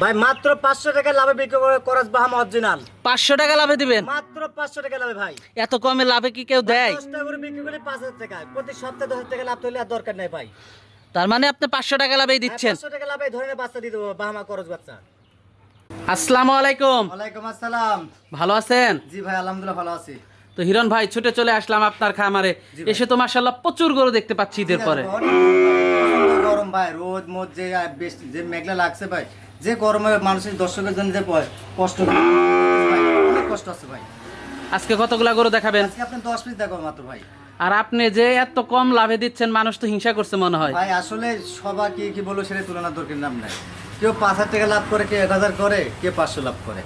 ভাই মাত্র পাঁচশো টাকা লাভে বিক্রি করে করস বাহাম অরিজিনাল। পাঁচশো টাকা লাভে দিবেন? মাত্র পাঁচশো টাকা লাভে ভাই। এত কমে লাভে কি কেউ দেয়? দশ টাকা করে বিক্রি করে পাঁচ হাজার টাকা। প্রতি সপ্তাহে দশ হাজার টাকা লাভ তুললে আর দরকার নেই ভাই। তার মানে আপনি পাঁচশো টাকা লাভেই দিচ্ছেন। পাঁচশো টাকা লাভে ধরনের বাচ্চা দিয়ে দেবো বাহামা করস বাচ্চা। আসসালামু আলাইকুম। ওয়ালাইকুম আসসালাম। ভালো আছেন? জি ভাই আলহামদুলিল্লাহ ভালো আছি। তো হিরণ ভাই ছুটে চলে আসলাম আপনার খামারে। এসে তো মার্শাল্লাহ প্রচুর গরু দেখতে পাচ্ছি ঈদের পরে। গরম ভাই রোদ মোদ যে বেশ- যে মেঘলা লাগছে ভাই যে গরমে মানুষের দর্শকের জন্য যে কষ্ট ভাই, অনেক কষ্ট আছে ভাই। আজকে কতগুলা গরু দেখাবেন? আজকে আপনি দশ পিস দেখো মাত্র ভাই। আর আপনি যে এত কম লাভে দিচ্ছেন মানুষ তো হিংসা করছে মনে হয়। ভাই আসলে সবাই কি কি বলব সেটা তুলনা দরকার নাম নাই কেউ পাঁচ হাজার টাকা লাভ করে কেউ এক হাজার করে কেউ পাঁচশো লাভ করে।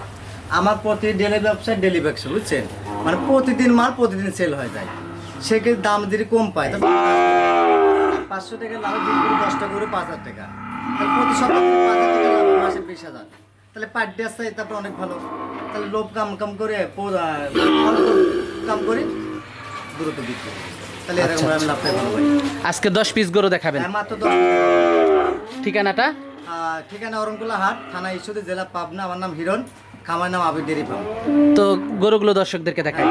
আমার প্রতি ডেলি ব্যবসা ডেলি ব্যবসা বুঝছেন? মানে প্রতিদিন মাল প্রতিদিন সেল হয়ে যায়। সে কি দাম যদি কম পায় তো পাঁচশো টাকা। লাভ দশটা করে পাঁচ হাজার টাকা। প্রতি সপ্তাহে মাসে বিশ হাজার। তাহলে পার ডে আসছে তারপরে অনেক ভালো। তাহলে লোভ কাম কাম করে কাম করে দ্রুত বিক্রি তাহলে এরকম আমি লাভ ভালো ভাই আজকে দশ পিস গরু দেখাবেন। হ্যাঁ, মাত্র দশ ঠিকানাটা? ঠিকানা অরণকুলা হাট থানা ঈশ্বরদী জেলা পাবনা। আমার নাম হিরণ খামার নাম আবির ডেরি ফার্ম তো গরুগুলো দর্শকদেরকে দেখাই।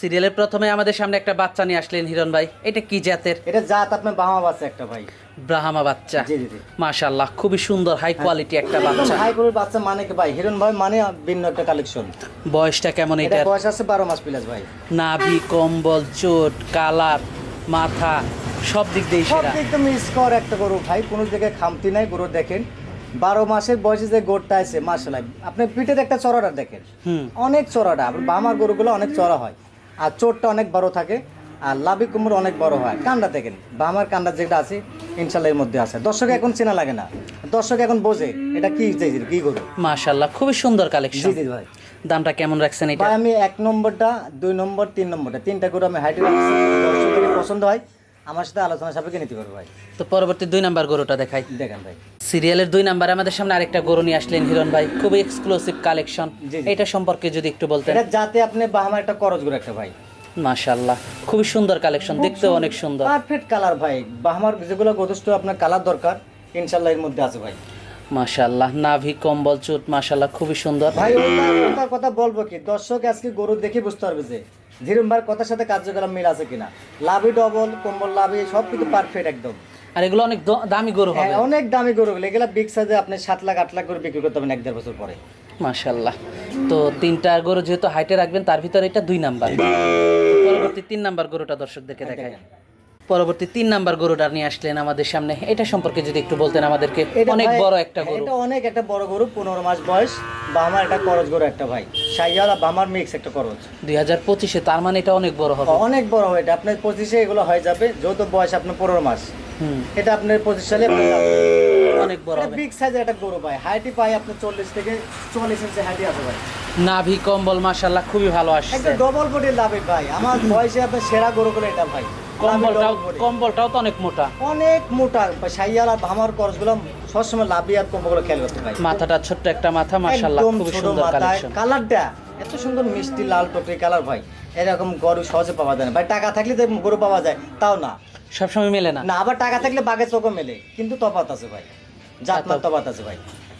সিরিয়ালের প্রথমে আমাদের সামনে একটা বাচ্চা নিয়ে আসলেন হিরণ ভাই। এটা কি জাতের? এটা জাত আপনার বাহামা বাচ্চা একটা ভাই। ব্রাহ্মা বাচ্চা। জি খুবই সুন্দর হাই কোয়ালিটি একটা বাচ্চা। হাই করে বাচ্চা মানে কি ভাই? হিরণ ভাই মানে ভিন্ন একটা কালেকশন বয়সটা কেমন এটা বয়স আছে বারো মাস প্লাস ভাই। নাভি কম্বল চোট কালার মাথা সব দিক দিয়ে সব সেরা। একদম স্কোর একটা গরু ভাই কোনো জায়গায় খামতি নাই গরু দেখেন। বারো মাসের বয়সে যে গোড়টা আছে মার্শাল আপনি পিঠের একটা চড়াটা দেখেন। হুম। অনেক চড়াটা বামার গরুগুলো অনেক চড়া হয়। আর চোরটা অনেক বড় থাকে আর লাভি কুমড়ো অনেক বড় হয়। কান্ডা দেখেন বামার কান্ডা যেটা আছে ইনশাল্লাহ এর মধ্যে আছে। দর্শক এখন চেনা লাগে না। দর্শক এখন বোঝে এটা কি চাইছে কি গরু মাশাল্লাহ খুবই সুন্দর কালেকশন জি ভাই। দামটা কেমন রাখছেন এটা? ভাই আমি এক নম্বরটা দুই নম্বর তিন নম্বরটা তিনটা করে আমি হাইটে রাখছি। পছন্দ হয়। আমার সাথে আলোচনা সাপেক্ষে নিতে পারব ভাই। তো পরবর্তী দুই নাম্বার গরুটা দেখাই। দেখেন ভাই। সিরিয়ালের দুই নাম্বারে আমাদের সামনে আরেকটা গরু নিয়ে আসলেন হিরণ ভাই। খুবই এক্সক্লুসিভ কালেকশন। এটা সম্পর্কে যদি একটু বলতেন। এটা যাতে আপনি বাহামার একটা করজ গরু একটা ভাই। মাশাল্লাহ খুবই সুন্দর কালেকশন দেখতেও অনেক সুন্দর। পারফেক্ট কালার ভাই। বাহামার যেগুলো যথেষ্ট আপনার কালার দরকার ইনশাল্লাহ এর মধ্যে আছে ভাই। মাশাল্লাহ নাভি কম্বল চুট মাশাল্লাহ খুবই সুন্দর। ভাই কথা বলব কি? দর্শক আজকে গরু দেখে বুঝতে পারবে যে ধীরম কথার সাথে কার্যক্রম মিল আছে কিনা? লাভি ডবল কম্বল লাভি সব কিন্তু পারফেক্ট একদম। আর এগুলো অনেক দামি গরু হবে। হ্যাঁ, অনেক দামি গরু এগুলা। বিগ সাইজে আপনি সাত লাখ আট লাখ করে বিক্রি করতে পারবেন এক দেড় বছর পরে। মাশাল্লাহ তো তিনটা গরু যেহেতু হাইটে রাখবেন তার ভিতরে এটা দুই নাম্বার। পরবর্তী তিন নাম্বার গরুটা দর্শকদেরকে দেখায় পরবর্তী তিন নাম্বার গরুটা নিয়ে আসলেন আমাদের সামনে। এটা সম্পর্কে যদি একটু বলতেন আমাদেরকে অনেক বড় একটা গরু। এটা অনেক একটা বড় গরু পনেরো মাস বয়স। বামার একটা করজ গরু একটা ভাই। সাইয়াল আর বামার মিক্স একটা করজ দুই হাজার পঁচিশে তার মানে এটা অনেক বড় হবে। অনেক বড় হয় এটা আপনার পঁচিশে এগুলো হয়ে যাবে যেহেতু বয়স আপনার পনেরো মাস। এটা আপনার পঁচিশ সালে অনেক বড় হবে। বিগ সাইজের একটা গরু ভাই। হাইটি পাই আপনার চল্লিশ থেকে চল্লিশ ইঞ্চি হাইটি আছে ভাই। নাভি কম্বল মাশাল্লাহ খুবই ভালো আসছে। একটা ডবল বডি লাভে ভাই। আমার বয়সে আপনার সেরা গরু করে এটা ভাই। কম্বলটাও কম্বলটাও তো অনেক মোটা। অনেক মোটা সাইয়াল আর ভামার করজগুলো সবসময় লাভি আর খেয়াল করতে ভাই মাথাটা ছোট্ট একটা মাথা ছোট সুন্দর কালেকশন কালারটা এত সুন্দর মিষ্টি লাল টকরি কালার ভাই। এরকম গরু সহজে পাওয়া যায় না। ভাই টাকা থাকলে তো গরু পাওয়া যায় তাও না। সবসময় মেলে না। না আবার টাকা থাকলে বাঘে চোখও মেলে কিন্তু তফাত আছে ভাই। জাতমার তফাত আছে ভাই।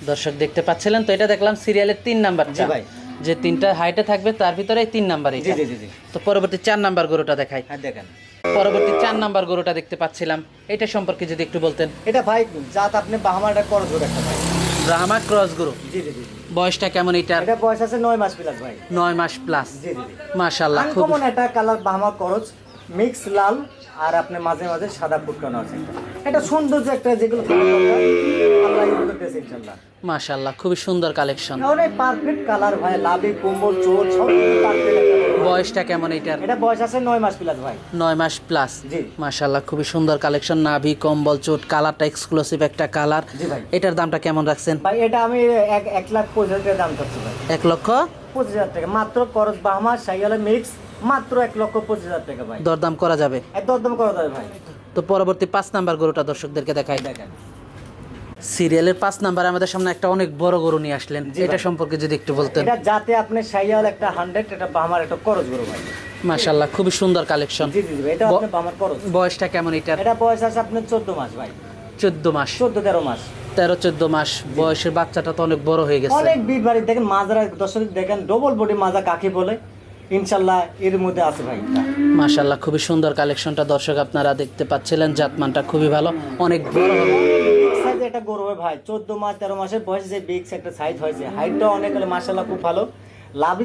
দর্শক দেখতে পাচ্ছিলেন তো এটা দেখলাম সিরিয়ালের তিন নাম্বার জি ভাই। যে তিনটা হাইটে থাকবে তার ভিতরে তিন নাম্বার জি জি জি জি। তো পরবর্তী চার নাম্বার গরুটা দেখাই। হ্যাঁ দেখেন। পরবর্তী চার নাম্বার গরুটা দেখতে পাচ্ছিলাম। এটা সম্পর্কে যদি একটু বলতেন। এটা ভাই জাত আপনি বাহামার একটা করজ একটা ভাই। ব্রাহ্মা ক্রস গরু? জি জি জি। বয়সটা কেমন এটার এটা বয়স আছে নয় মাস প্লাস ভাই। নয় মাস প্লাস জি জি মাশাল্লাহ খুব একটা কালার বাহামা করজ মিক্স লাল আর আপনি মাঝে মাঝে সাদা ফুটকানো আছে। এটা সৌন্দর্য একটা যেগুলো থাকার আল্লাহ এগুলো দিয়েছে ইনশাল্লাহ মাশাল্লাহ খুবই সুন্দর কালেকশন অনেক পারফেক্ট কালার ভাই লাভি কোমল চোর সব পারফেক্ট। বয়সটা কেমন এটার এটা বয়স আছে নয় মাস প্লাস ভাই। নয় মাস প্লাস জি। মাশাল্লাহ খুবই সুন্দর কালেকশন নাভি কম্বল চোট কালারটা এক্সক্লুসিভ একটা কালার জি ভাই। এটার দামটা কেমন রাখছেন? ভাই এটা আমি এক এক লাখ পঁচিশ হাজার টাকা দাম চাচ্ছি ভাই। এক লক্ষ? পঁচিশ হাজার টাকা। মাত্র করজ বাহামা সাইয়ালে মিক্স মাত্র এক লক্ষ পঁচিশ হাজার টাকা ভাই। দরদাম করা যাবে? একদম করা যাবে ভাই। তো পরবর্তী পাঁচ নাম্বার গরুটা দর্শকদেরকে দেখাই। দেখেন সিরিয়ালের পাঁচ নাম্বার আমাদের সামনে একটা অনেক বড় গরু নিয়ে আসলেন। এটা সম্পর্কে যদি একটু বলতেন। এটা যাতে আপনি সাইয়াল একটা হান্ড্রেড এটা বাহামার একটা করজ গরু ভাই। মাশাল্লাহ খুবই সুন্দর কালেকশন জি জি এটা আপনি বাহামার করজ। বয়সটা কেমন এটা এটা বয়স আছে আপনার চোদ্দ মাস ভাই। চোদ্দ মাস। চোদ্দ তেরো মাস। তেরো চোদ্দ মাস। বয়সের বাচ্চাটা তো অনেক বড় হয়ে গেছে। অনেক বিট বাড়ি দেখেন মাজারা দর্শক দেখেন ডবল বডি মাজা কাকে বলে? ইনশাল্লাহ এর মধ্যে আছে ভাই। মাশাল্লাহ খুবই সুন্দর কালেকশনটা দর্শক আপনারা দেখতে পাচ্ছিলেন জাতমানটা খুবই ভালো অনেক বড় সাইজ একটা গরু হয় ভাই চোদ্দ মাস তেরো মাসের বয়সে যে বিগ একটা সাইজ হয়েছে। হাইটটা অনেক হলে মাসাল্লাহ খুব ভালো। লাভি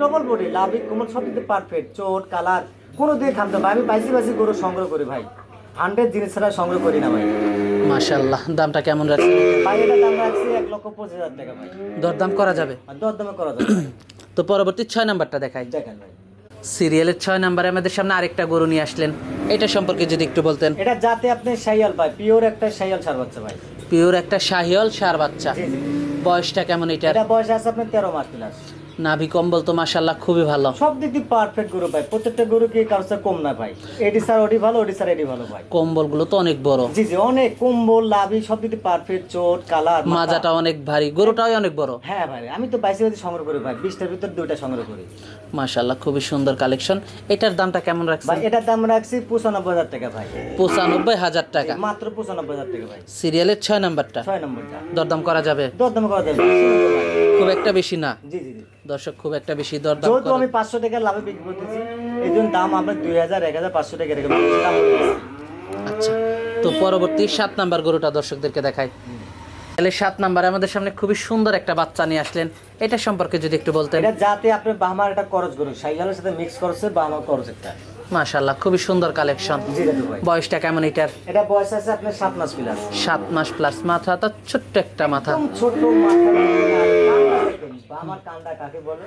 ডবল বডি লাভি কোমল সব দিতে পারফেক্ট চোট কালার কোনো দিয়ে থামতে ভাই। আমি বাইসি বাইসি গরু সংগ্রহ করি ভাই। হান্ড্রেড জিনিস ছাড়া সংগ্রহ করি না ভাই। মাশাল্লাহ দামটা কেমন রাখছেন? ভাই এটা দাম রাখছি এক লক্ষ পঁচিশ হাজার টাকা ভাই। দরদাম করা যাবে? আর দর করা যাবে। তো পরবর্তী ছয় নাম্বারটা দেখাই। দেখেন ভাই। সিরিয়ালের ছয় নাম্বারে আমাদের সামনে আরেকটা গরু নিয়ে আসলেন। এটা সম্পর্কে যদি একটু বলতেন। এটা যাতে আপনি শাহিয়াল ভাই পিওর একটা শাহিয়াল সার বাচ্চা ভাই। পিওর একটা শাহিয়াল সার বাচ্চা। বয়সটা কেমন এটা বয়স আছে আপনার তেরো মাস প্লাস। নাভি কম্বল তো মাশাল্লাহ খুবই ভালো। সব দিক দিয়ে পারফেক্ট গরু ভাই। প্রত্যেকটা গরু কি কারোর সাথে কম না ভাই। এডি স্যার ওডি ভালো ওডি স্যার এডি ভালো ভাই। কম্বলগুলো তো অনেক বড়। জি জি অনেক কম্বল লাভি সব দিক দিয়ে পারফেক্ট চোট কালার মাজাটা অনেক ভারী গরুটাও অনেক বড়। হ্যাঁ ভাই আমি তো বাইশে বাইশে সংগ্রহ করি ভাই বিশটার ভিতর দুইটা সংগ্রহ করি। মাশাল্লাহ খুবই সুন্দর কালেকশন এটার দামটা কেমন ভাই এটার দাম রাখছি পঁচানব্বই হাজার টাকা ভাই। পঁচানব্বই হাজার টাকা। মাত্র পঁচানব্বই হাজার টাকা ভাই। সিরিয়ালের ছয় নাম্বারটা। ছয় নম্বরটা। দরদাম করা যাবে? দরদাম করা যাবে খুব একটা বেশি না। জি জি দর্শক খুব একটা বেশি দরদাম যেহেতু আমি পাঁচশো টাকা লাভে বিক্রি করতেছি এই জন্য দাম আপনার দুই হাজার এক হাজার পাঁচশো টাকা রেখে আচ্ছা তো পরবর্তী সাত নাম্বার গরুটা দর্শকদেরকে দেখাই। তাহলে সাত নাম্বারে আমাদের সামনে খুবই সুন্দর একটা বাচ্চা নিয়ে আসলেন। এটা সম্পর্কে যদি একটু বলতেন। এটা যাতে আপনি বাহামার একটা করজ করুন সাইকেলের সাথে মিক্স করছে বাহামার করজ একটা। মাশাল্লাহ খুবই সুন্দর কালেকশন জি দাদু ভাই। বয়সটা কেমন এটার? এটা বয়স আছে আপনার সাত মাস প্লাস সাত মাস প্লাস মাথা তো ছোট্ট একটা মাথা। একদম ছোট মাথা। কানটা কাকে বলে?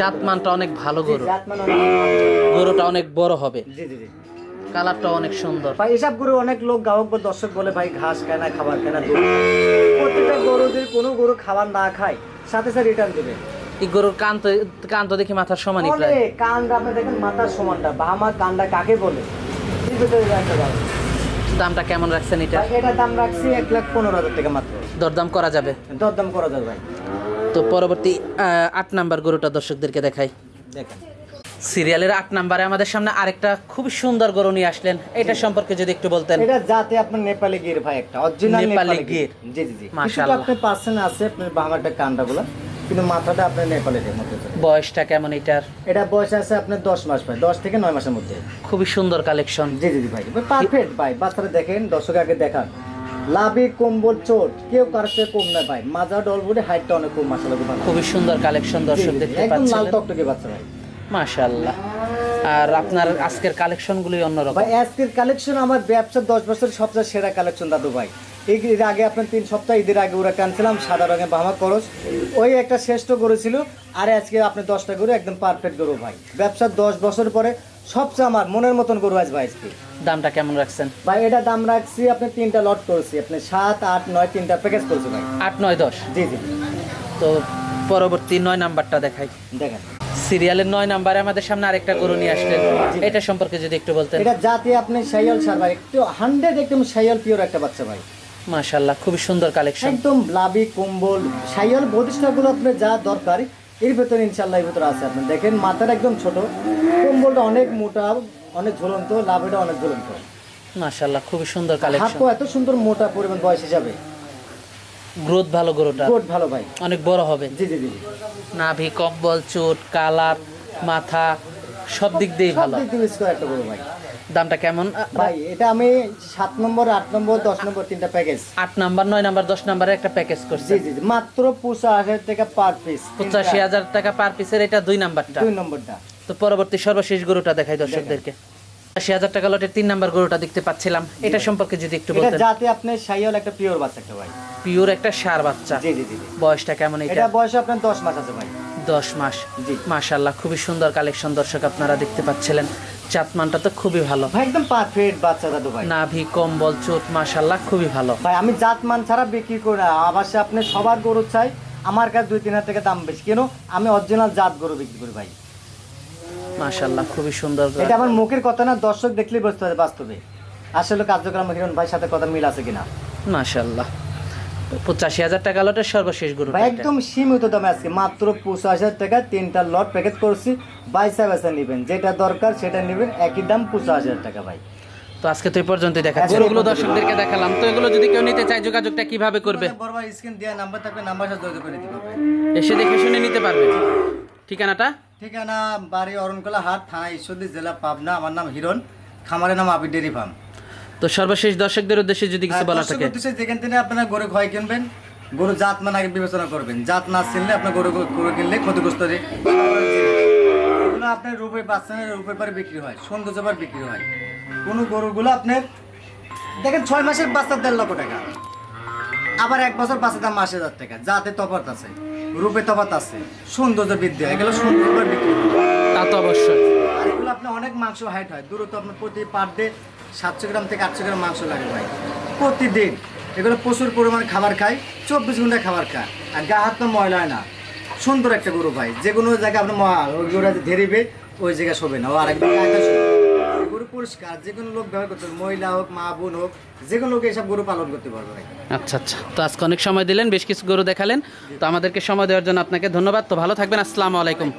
জাতমানটা অনেক ভালো গরু। গরুটা অনেক বড় হবে। জি জি জি। কালারটা অনেক সুন্দর। ভাই এসব গরু অনেক লোক বা দর্শক বলে ভাই ঘাস খায় না খাবার খায় না প্রত্যেকটা গরু যদি কোনো গরু খাবার না খায় সাথে সাথে রিটার্ন দেবে। এই গরুর কান তো কান তো দেখি মাথার সমানই প্রায়। কানটা আপনি দেখেন মাথার সমানটা। বাহামার কানটা কাকে বলে? একটা। দামটা কেমন রাখছেন এটা? এটার দাম রাখছি এক লাখ পনেরো হাজার টাকা মাত্র। দরদাম করা যাবে? দরদাম করা যাবে ভাই। তো পরবর্তী আট নাম্বার গরুটা দর্শকদেরকে দেখাই। দেখেন। সিরিয়ালের আট নাম্বারে আমাদের সামনে আরেকটা খুবই সুন্দর গরু নিয়ে আসলেন। এটা সম্পর্কে যদি একটু বলতেন। এটা যাতে আপনার নেপালি গির ভাই একটা অরিজিনাল নেপালি গির। জি জি জি। মাশাআল্লাহ। আপনার পার্সেন্ট আছে আপনার বাহামারটা কান্ডাগুলো। কিন্তু মাথাটা আপনার নেপালের মধ্যে বয়সটা কেমন এটার? এটা বয়স আছে আপনার দশ মাস ভাই দশ থেকে নয় মাসের মধ্যে। খুবই সুন্দর কালেকশন জি জি ভাই পারফেক্ট ভাই বাচ্চারা দেখেন দর্শক আগে দেখান। লাভি কম্বল চোট কেউ থেকে কম না ভাই। মাজা ডলবুডে হাইটটা অনেক কম মাসালা খুবই সুন্দর কালেকশন দর্শক দেখতে একদম লাল টকটকে বাচ্চা ভাই। মাশাআল্লাহ। আর আপনার আজকের কালেকশনগুলি অন্যরকম। ভাই আজকের কালেকশন আমার ব্যবসার দশ বছরের সবচেয়ে সেরা কালেকশন দাদু ভাই। এর আগে আপনার তিন সপ্তাহ ঈদের আগে ওরা টানছিলাম সাদা রঙের বাহামা করস। ওই একটা শ্রেষ্ঠ করেছিল আর আজকে আপনি দশটা গরু একদম পারফেক্ট গরু ভাই। ব্যবসার দশ বছর পরে সবচেয়ে আমার মনের মতন গরু আজ ভাই আজকে। দামটা কেমন রাখছেন? ভাই এটা দাম রাখছি আপনি তিনটা লট করেছি। আপনি সাত আট নয় তিনটা প্যাকেজ করেছি ভাই। আট নয় দশ? জি জি। তো পরবর্তী নয় নাম্বারটা দেখাই। দেখেন। সিরিয়ালের নয় নাম্বারে আমাদের সামনে আরেকটা গরু নিয়ে আসলেন। এটা সম্পর্কে যদি একটু বলতেন। এটা জাতি আপনি সাইয়াল সার ভাই একটু হান্ড্রেড একদম সাইয়াল পিওর একটা বাচ্চা ভাই। মাশাআল্লাহ খুবই সুন্দর কালেকশন একদম লাভি কম্বল সাইয়াল প্রতিষ্ঠাগুলো আপনার যা দরকার এর ভেতরে ইনশাল্লাহ এর ভেতরে আছে আপনি দেখেন মাথাটা একদম ছোট কম্বলটা অনেক মোটা অনেক ঝুলন্ত লাভেটা অনেক ঝুলন্ত। মাশাআল্লাহ খুবই সুন্দর কালেকশন হাতও এত সুন্দর মোটা পরিমাণ বয়স হিসাবে। গ্রোথ ভালো গরুটা কোট ভালো ভাই। অনেক বড় হবে। জি জি জি জি। নাভি কম্বল চোট কালার মাথা সব দিক দিয়েই সব ভালো। দিক দিয়ে মিস করে একটা বড় ভাই। দামটা কেমন? ভাই এটা আমি সাত নম্বর আট নম্বর দশ নম্বর তিনটা প্যাকেজ আট নাম্বার নয় নাম্বার দশ নাম্বারে একটা প্যাকেজ করছে। জি জি মাত্র পঁচিশ হাজার টাকা পার পিস পঁচাশি হাজার টাকা পার পিসের এটা দুই নাম্বারটা। দুই নম্বরটা। তো পরবর্তী সর্বশেষ গরুটা দেখাই দর্শকদেরকে। আশি হাজার টাকা লটের তিন নাম্বার গরুটা দেখতে পাচ্ছিলাম। এটা সম্পর্কে যদি একটু এটা বলতেন। যাতে আপনি সাইয়াল একটা পিওর বাচ্চা একটা ভাই। পিওর একটা সার বাচ্চা। জি জি জি। বয়সটা কেমন এটা? এটা বয়স আপনার দশ মাস আছে ভাই। দশ মাস। জি। মাশাল্লাহ খুবই সুন্দর কালেকশন দর্শক আপনারা দেখতে পাচ্ছিলেন। চাতমানটা তো খুবই ভালো। ভাই একদম পারফেক্ট বাচ্চা দাদু ভাই। নাভি কম্বল চোট মাশাল্লাহ খুবই ভালো। ভাই আমি জাত মান ছাড়া বিক্রি করি না। আবার সে আপনি সবার গরু চাই আমার কাছে দুই তিন হাজার টাকা দাম বেশি। কেন? আমি অরিজিনাল জাত গরু বিক্রি করি ভাই। মাশাল্লাহ খুবই সুন্দর এটা আমার মুখের কথা না দর্শক দেখলেই বুঝতে পারে বাস্তবে। আসলে কার্যক্রম হিরণ ভাই সাথে কথা মিল আছে কিনা? মাশাল্লাহ। পঁচাশি হাজার টাকা লটের সর্বশেষ গরু একদম সীমিত দামে আজকে মাত্র পঁচিশ হাজার টাকা তিনটা লট প্যাকেজ করছি। বাইসা বাইসা নেবেন যেটা দরকার সেটা নেবেন একই দাম পঁচিশ হাজার টাকা ভাই। তো আজকে তো এই পর্যন্তই দেখা গরুগুলো দর্শকদেরকে দেখালাম। তো এগুলো যদি কেউ নিতে চায় যোগাযোগটা কীভাবে করবে? বড় স্ক্রিন দেওয়া নাম্বার থাকবে নাম্বার সাথে যোগাযোগ করে হবে। এসে দেখে শুনে নিতে পারবে। ঠিকানাটা? ঠিকানা বাড়ি অরণকলা হাট থানা ঈশ্বরদী জেলা পাবনা। আমার নাম হিরণ খামারের নাম আবি ডেরি ফার্ম। তো সর্বশেষ দর্শকদের উদ্দেশ্যে যদি কিছু বলা থাকে। যেখান থেকে আপনারা গরু ভয় কিনবেন গরু জাত মান আগে বিবেচনা করবেন। জাত না চিনলে আপনার গরু গরু কিনলে ক্ষতিগ্রস্ত হবে আপনার রূপে বাচ্চানের রূপের পরে বিক্রি হয় সৌন্দর্য পর বিক্রি হয়। কোনো গরুগুলো আপনার দেখেন ছয় মাসের বাচ্চার দেড় লক্ষ টাকা। আবার এক বছর বাচ্চার দাম আশি হাজার টাকা। যাতে তফাত আছে রূপে তফাত আছে সৌন্দর্য বৃদ্ধি হয় এগুলো সৌন্দর্য বিক্রি হয়। তা তো অবশ্যই। আর এগুলো আপনার অনেক মাংস হাইট হয় দূরত্ব আপনার প্রতি পার ডে সাতশো গ্রাম থেকে আটশো গ্রাম মাংস লাগে ভাই। প্রতিদিন এগুলো প্রচুর পরিমাণে খাবার খায় চব্বিশ ঘণ্টা খাবার খায়। আর গা হাত ময়লা হয় না। সুন্দর একটা গরু ভাই। যে কোনো জায়গায় আপনার ওই গরুটা ধেরিবে ওই জায়গায় শোবে না। ও শোবে। এই গরু পরিষ্কার যে কোনো লোক ব্যবহার করতে মহিলা হোক মা বোন হোক যে কোনো লোক এইসব গরু পালন করতে পারবে ভাই। আচ্ছা আচ্ছা। তো আজকে অনেক সময় দিলেন বেশ কিছু গরু দেখালেন। তো আমাদেরকে সময় দেওয়ার জন্য আপনাকে ধন্যবাদ। তো ভালো থাকবেন। আসসালামু আলাইকুম।